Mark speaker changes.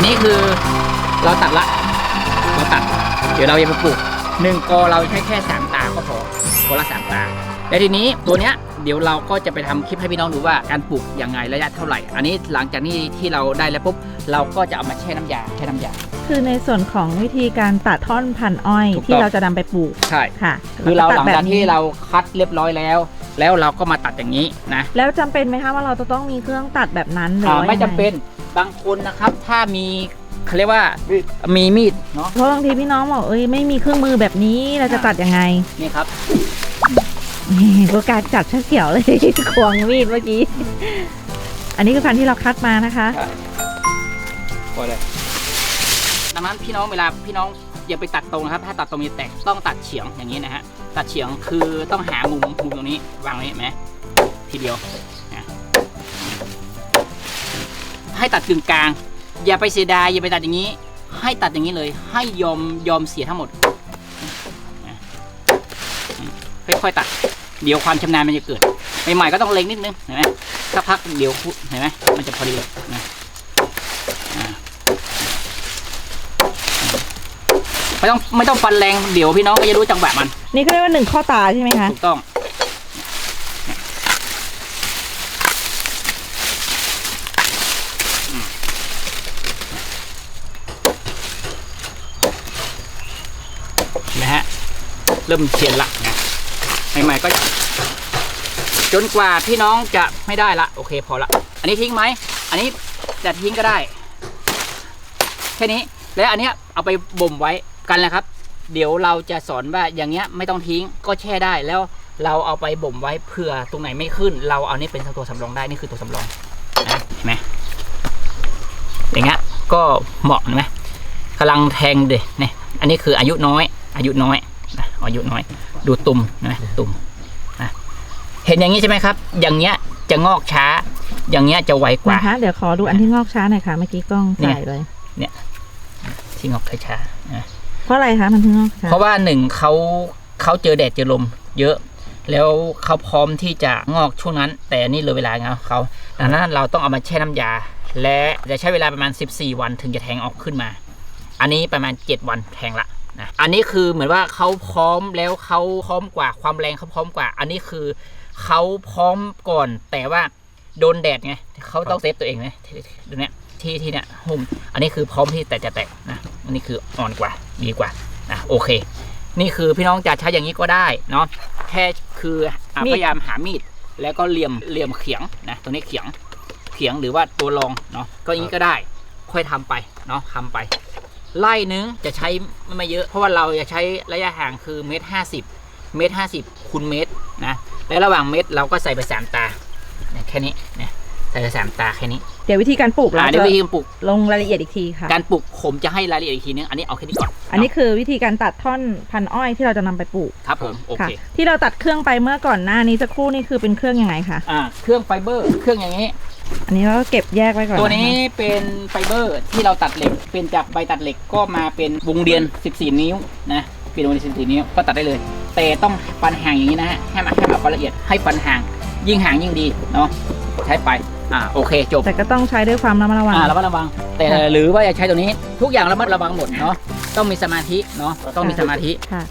Speaker 1: อันนี้คือเราตัดละ เราตัด เดี๋ยวเราจะไปปลูกหนึ่งกอเราใช้แค่สามตาก็พอกอละสามตาและทีนี้ตัวเนี้ยเดี๋ยวเราก็จะไปทำคลิปให้พี่น้องดูว่าการปลูกยังไงระยะเท่าไหร่ อันนี้หลังจากนี้ที่เราได้แล้วปุ๊บเราก็จะเอามาแช่น้ำยาแช่น้ำยา
Speaker 2: คือในส่วนของวิธีการตัดท่อนพันธุ์อ้อย
Speaker 1: ถูกต้อง
Speaker 2: ที่เราจะนำไปปลูก
Speaker 1: ใช่
Speaker 2: ค่ะ
Speaker 1: คือเราหลัง
Speaker 2: ตัด
Speaker 1: จาก
Speaker 2: แบบนี้
Speaker 1: ที่เราคัดเรียบร้อยแล้ว แล้วเราก็มาตัดอย่างนี้นะ
Speaker 2: แล้วจำเป็นไหมคะว่าเราจะต้องมีเครื่องตัดแบบนั้นหรือ
Speaker 1: อ่า
Speaker 2: ว่า
Speaker 1: ไม่จำ
Speaker 2: ยังง
Speaker 1: เป็นบางคนนะครับถ้ามีเขาเรียกว่ามีมีดเนาะ
Speaker 2: เพราะบางทีพี่น้องบอกเอ้ยไม่มีเครื่องมือแบบนี้เราจะตัดยังไง
Speaker 1: นี่ครับ
Speaker 2: นี่ก็การจับชักเกี่ยวเลย ควงมีดเมื่อกี้ อันนี้คือพันธุ์ที่เราคัดมานะคะ
Speaker 1: พอเลยดังนั้นพี่น้องเวลาพี่น้องอย่าไปตัดตรงนะครับ ถ้าตัดตรงมีแตกต้องตัดเฉียงอย่างนี้นะฮะ ตัดเฉียงคือต้องหามุมมุมตรงนี้วางไว้ไหมทีเดียวให้ตัดกึ่งกลาง อย่าไปเสียดายอย่าไปตัดอย่างนี้ ให้ตัดอย่างนี้เลย ให้ยอมยอมเสียทั้งหมดค่อยๆตัด เดี๋ยวความชำนาญมันจะเกิดใหม่ๆก็ต้องเล็งนิดนึงเห็นไหมสักพักเดี๋ยวเห็นไหมมันจะพอดีเลยนะ ไม่ต้องไม่ต้องฟันแรงเดี๋ยวพี่น้องก็จะรู้จังหวะมัน
Speaker 2: นี่ก็เรียกว่าหนึ่งข้อตาใช่ไหมคะ
Speaker 1: ถูกต้อง นะฮะ เริ่มเชียนละนะใหม่ๆก็ จนกว่าพี่น้องจะไม่ได้ละ โอเคพอละ อันนี้ทิ้งไหม อันนี้จะทิ้งก็ได้ แค่นี้ และอันเนี้ยเอาไปบ่มไว้ กันแหละครับ เดี๋ยวเราจะสอนว่าอย่างเงี้ยไม่ต้องทิ้งก็แช่ได้แล้วเราเอาไปบ่มไว้เผื่อตรงไหนไม่ขึ้น เราเอานี่เป็นตัวสำรองได้นี่คือตัวสำรองนะเห็นไหมอย่างเงี้ยก็เหมาะเห็นไหมกำลังแทงเด็เนี่ยอันนี้คืออายุน้อย อายุน้อยนะอายุน้อย ดูตุ่มนะตุ่มนะเห็นอย่างนี้ใช่ไหมครับ อย่างเงี้ยจะงอกช้า อย่างเงี้ยจะไวกว่า
Speaker 2: นะคะเดี๋ยวขอดูอันที่งอกช้าหน่อยค่ะเมื่อกี้กล้อง
Speaker 1: นี่ไง
Speaker 2: ถ่ายเลย
Speaker 1: ที่งอกช้าๆนะ
Speaker 2: เพราะอะไรคะมันถึงงอกช้า
Speaker 1: เพราะว่าหนึ่งเขาเขาเจอแดดเจอลม เยอะ แล้วเขาพร้อมที่จะงอกช่วงนั้น แต่นี่เลยเวลาไงเขาดังนั้นเราต้องเอามาแช่น้ำยา และจะใช้เวลาประมาณ 14 วันถึงจะแทงออกขึ้นมา อันนี้ประมาณ 7 วันแทงละนะอันนี้คือเหมือนว่าเขาพร้อมแล้วเขาพร้อมกว่าความแรงเขาพร้อมกว่า อันนี้คือเขาพร้อมก่อน แต่ว่าโดนแดดไงเขาต้องเซฟตัวเองนะดูเนี้ยที่ที่เนี้ยหุ่มอันนี้คือพร้อมที่แต่จะแตกนะอันนี้คืออ่อนกว่า ดีกว่านะโอเค นี่คือพี่น้องจะใช้อย่างนี้ก็ได้เนาะแค่คืออะ
Speaker 2: มีด
Speaker 1: พยายามหามีด แล้วก็เหลี่ยมเหลี่ยมเขียงนะตัวนี้เขียงเขียงหรือว่าตัวรองเนาะก็อย่างนี้ก็ได้ค่อยทำไปเนาะทำไป ไล่นึงจะใช้ไม่เยอะ เพราะว่าเราจะใช้ระยะห่างคือเมตรห้าสิบเมตรห้าสิบคูณเมตรนะและระหว่างเม็ดเราก็ใส่ไปสามตาเนี่ยแค่นี้เนี่ยใส่ไปสามตาแค่นี้
Speaker 2: เดี๋ยววิธีการปลูกเรา
Speaker 1: อ่าเดี๋ยว
Speaker 2: จะ
Speaker 1: วิธีการปลูก
Speaker 2: ลงรายละเอียดอีกทีค่ะ
Speaker 1: การปลูกผมจะให้รายละเอียดอีกทีนึงอันนี้เอาแค่นี้ก่อน
Speaker 2: อันนี้คือวิธีการตัดท่อนพันธุ์อ้อยที่เราจะนำไปปลูก
Speaker 1: ครับผมโอ
Speaker 2: ค่ะ
Speaker 1: เค
Speaker 2: ที่เราตัดเครื่องไปเมื่อก่อนหน้านี้สักครู่นี่คือเป็นเครื่องยังไงคะ
Speaker 1: อ่าเครื่องไฟเบอร์ เครื่องอย่างนี้
Speaker 2: อันนี้เราก็เก็บแยกไว้ก่อน
Speaker 1: ตัวนี้ะ
Speaker 2: คะ
Speaker 1: เป็นไฟเบอร์ที่เราตัดเหล็ก เป็นจากใบตัดเหล็กก็มาเป็นวงเรียน 14 นิ้วนะเป็นวงเรียน14 นิ้วก็ตัดได้เลย แต่ต้องฟันห่างอย่างนี้นะฮะให้มาให้มาความละเอียดให้ฟันห่าง ยิ่งห่างยิ่งดีเนาะใช้ไป อ่าโอเคจบ
Speaker 2: แต่ก็ต้องใช้ด้วยความระมัดระวัง
Speaker 1: อ่าระมัดระวัง แต่
Speaker 2: ค่ะ
Speaker 1: หรือว่าจะใช้ตัวนี้ทุกอย่างระมัดระวังหมดเนาะต้องมีสมาธิเนาะต้องมีสมาธิ
Speaker 2: ค่ะ